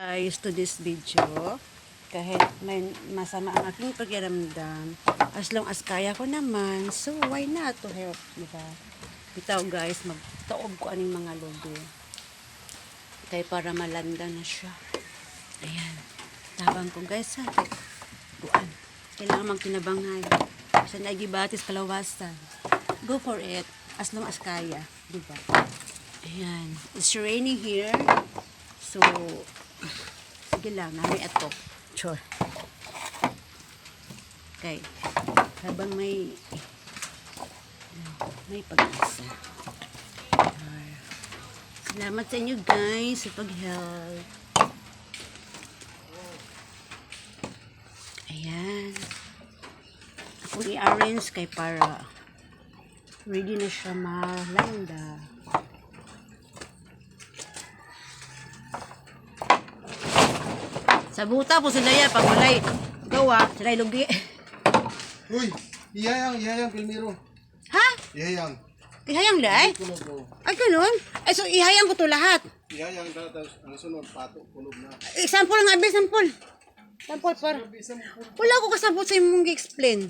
guys to this video. Kahit may masama ang aking pakiramdam as long as kaya ko naman so why not to help diba? Bitaw guys magtaob ko aning mga lobe. Kay para malanda na siya. Ayan. Tabang ko guys ha? Buwan kailangan magkinabangay sa nagibatis kalawasan. Go for it as long as kaya diba? Ayan. It's raining here so sige lang nami ato Sure. Okay. Habang may may pag-asa. Salamat sa inyo guys sa pag-help. Ayan. Ako i-arrange kay para ready na siya malanda. Sa buta po sila ya pag walay gawa, sila lugi. Uy, ihayang, ihayang, Pilmiro. Ha? Ihayang. Ihayang day? Kunog ko. Ay, ganun? Ay, so ihayang ko to lahat. Ihayang na, tapos ang sunod, pato, kunog na. Eh, sample nga, be, sample. Sample, par. Wala ko kasample sa imong gi-explain.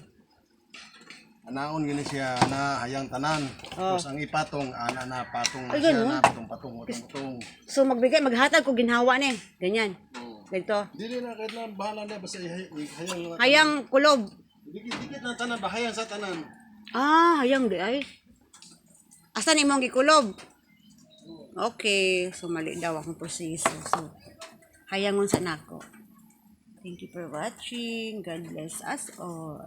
Anaon gini siya na hayang tanan. Oh. Tapos ang ipatong, ana na patong Ay, siya ganun? na, patong patong, patong patong. So, magbigay, maghatag ko ginhawa ni. Ganyan. Oh. Ganito. Dili na kahit na bahala na basta ihay- ihayang na. Hayang kulob. Dikit-dikit na tanan, bahayang sa tanan. Ah, hayang di ay. Asan imong gikulob? Okay, so mali daw akong proseso. So, hayangon sa nako. Thank you for watching. God bless us all.